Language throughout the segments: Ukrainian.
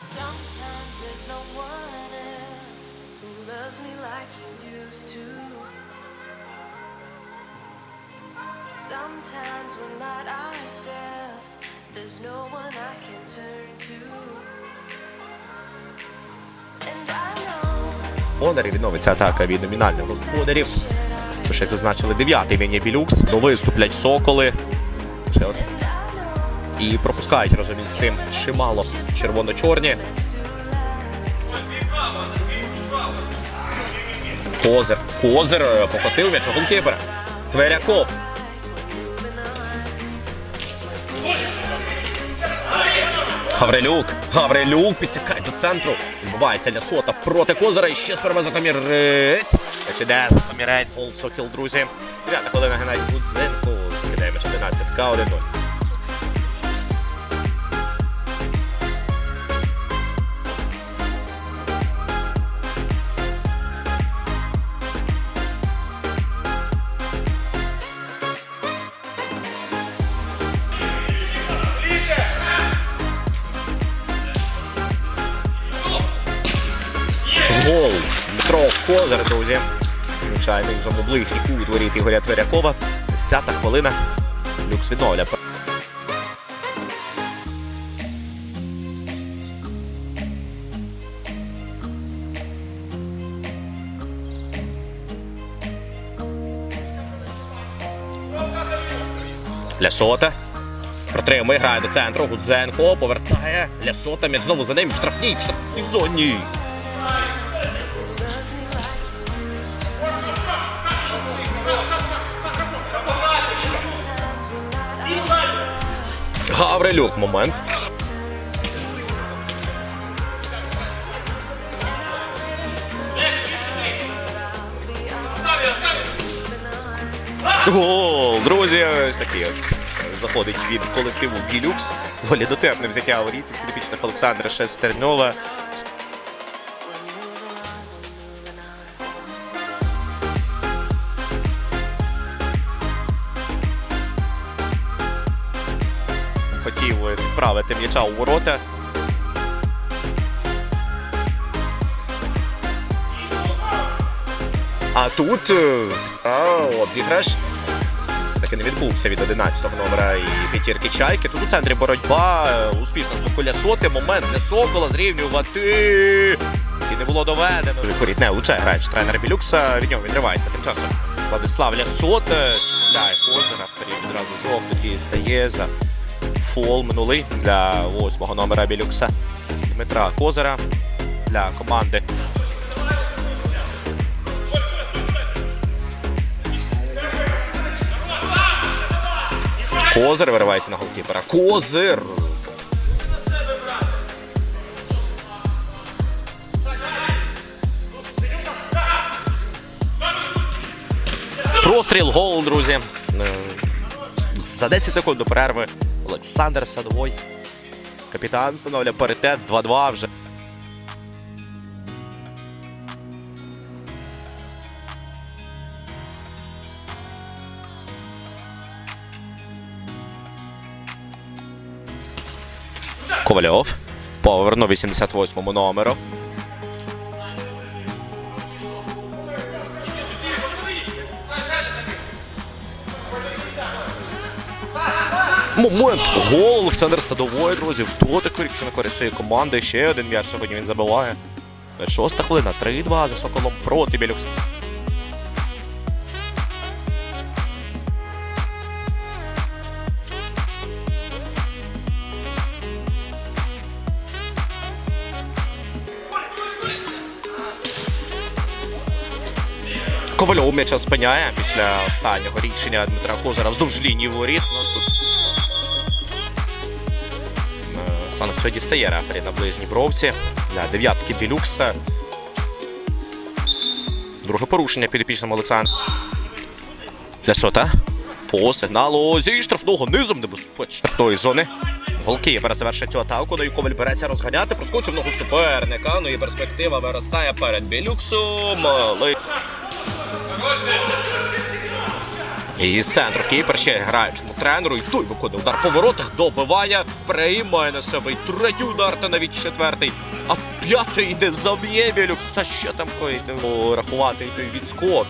Sometimes відновиться атака від номінальних господарів. Тож, як зазначили, дев'ятий міні білюкс. Ну, виступлять соколи. Ще от. І пропускають разом із цим чимало червоно-чорні. Козир. Козир е, покотив м'яч голкіпера. Тверяков. Гаврилюк. Гаврилюк підтікає до центру. Відбувається Лясота проти Козира. І ще сперва Затомірець. Чи де Затомірець, гол Сокіл, друзі. Дев'ята хвилина Геннадій Гудзенко. Закидає м'яч 11 1-0. Козир, друзі. Звичайно, із облиг у дворі Ігоря Тверякова. 10 хвилина. Люкс відновлює. Лясота. Протримує, грає до центру. Гудзенко повертає. Лясота знову за ним. Штрафній, штрафній зоні. Гаврилюк момент. Гол! Друзі, ось такий заходить від колективу Білюкс. Доволі дотепне взяття воріт від підопічних Олександра Шестерньова. Хотів відправити м'яча у ворота. А тут е, а, обіграш. Все-таки не відбувся від 11-го номера і п'ятірки чайки. Тут у центрі боротьба. е, Успішна спокуля соти. Момент для Сокола зрівнювати. І не було доведено. Корітне луче грає тренер Білюкса. Від нього відривається тим часом. Владислав Лясот чіпляє Козира. Вторі відразу жовтий стає за фол минулий для восьмого номера Білюкса. Дмитра Козира для команди. Козир виривається на голкіпера. Козир! Простріл, гол, друзі. Е, За 10 секунд до перерви Олександр Садовой. Капітан встановлює паритет 2-2 вже. Ковальов. Повернув 88-му номеру. Момент. Гол Олександр Садовой, друзі. Вдоти корікше на користь своєї команди. Ще один м'яч сьогодні він забиває. Шоста хвилина. 3-2 за Соколом проти Білюкса. Ковальов м'яча спиняє після останнього рішення Дмитра Козира вздовж лінії воріт. Ну, тут санкцію дістає рефері на ближній бровці для дев'ятки Білюкса. Друге порушення підопічним Олександром. Для сота. По сигналу зі штрафного низом небезпечно. Штрафної зони. Голкіпер завершить цю атаку. Ну Коваль береться розганяти. Проскочив ногу суперника. Ну і перспектива виростає перед Білюксом. Але І з центру кіпер ще граючому тренеру. І той виконує удар по воротах, добиває, приймає на себе і третій удар, та навіть четвертий. А п'ятий йде заб'є Білюкс. Та що там коїться? Рахувати той відскок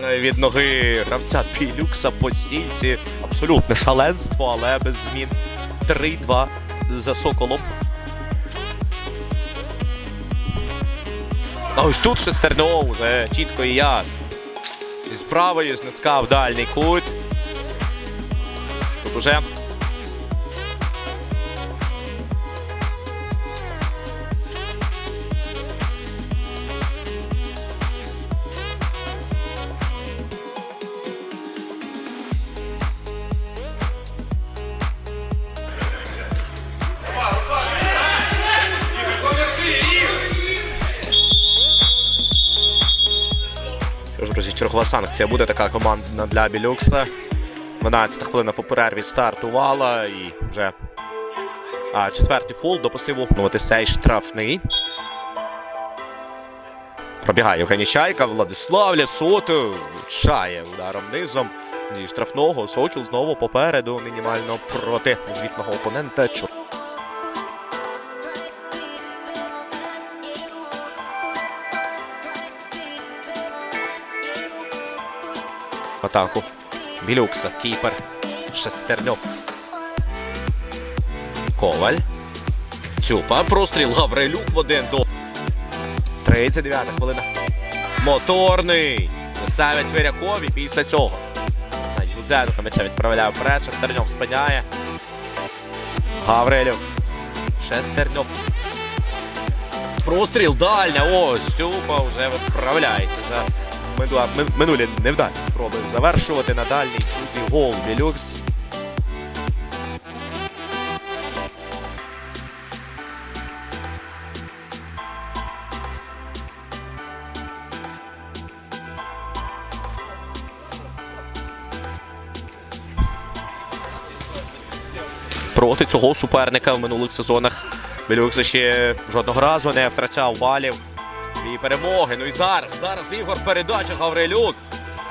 від ноги гравця Білюкса по сільці. Абсолютне шаленство, але без змін. 3-2 за Соколом. А ось тут шестерно вже чітко і ясно. І з правої знискав дальній кут. Тут уже чергова санкція буде така командна для Білюкса. 12 хвилина по перерві стартувала і вже а, четвертий фол до пасиву. Цей штрафний. Пробігає Євгеній Чайка, Владислав Лясото влучає ударом низом зі штрафного. Сокіл знову попереду мінімально проти звітного опонента. Чо- атаку. Білюкса, кіпер, Шестерньов. Коваль. Цюпа. Простріл Гаврилюк в один до. 39 хвилина. Моторний. Ставить Вирякові після цього. Гудзенко м'яча відправляє вперед. Шестерньов спиняє. Гаврилюк. Шестерньов. Простріл дальня. Ось Цюпа вже відправляється за минулі невдалі спроби завершувати на дальній друзі гол Білюкс. Проти цього суперника в минулих сезонах Білюкс ще жодного разу не втрачав балів. Дві перемоги. Ну і зараз. Зараз Ігор передача Гаврилюк.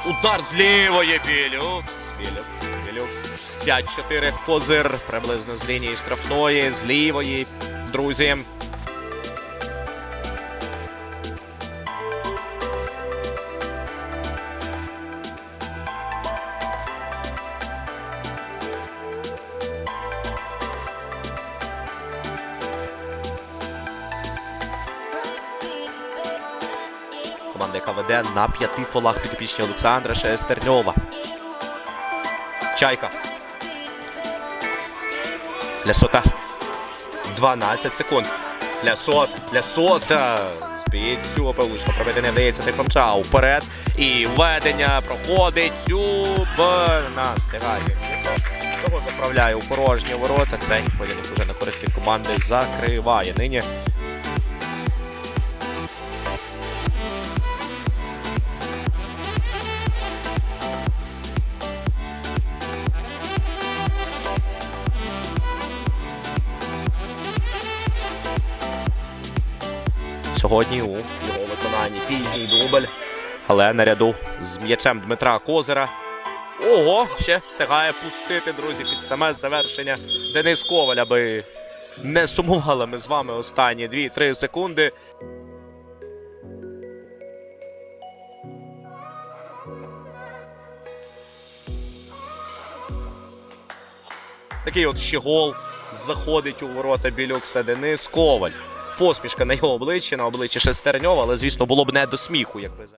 Удар з лівої Білюкс. Білюкс. Білюкс. 5-4 козир. Приблизно з лінії штрафної. З лівої. Друзі. Яка веде на п'яти фолах підопічні Олександра Шестерньова. Чайка. Лясота. 12 секунд. Лясот. Лясота. Збить Цюб. Влучно проведення вдається. Ти помчав вперед. І введення проходить. Цюб. Настигає. Того заправляє у порожні ворота. Цей поєдинок уже на користі команди закриває. Нині Сьогодні у його виконанні пізній дубль. Але на ряду з м'ячем Дмитра Козира. Ого, ще встигає пустити, друзі, під саме завершення Денис Коваль, аби не сумували ми з вами останні 2-3 секунди. Такий от ще гол заходить у ворота Білюкса Денис Коваль. Посмішка на його обличчі, на обличчі Шестерньова, але, звісно, було б не до сміху, якби.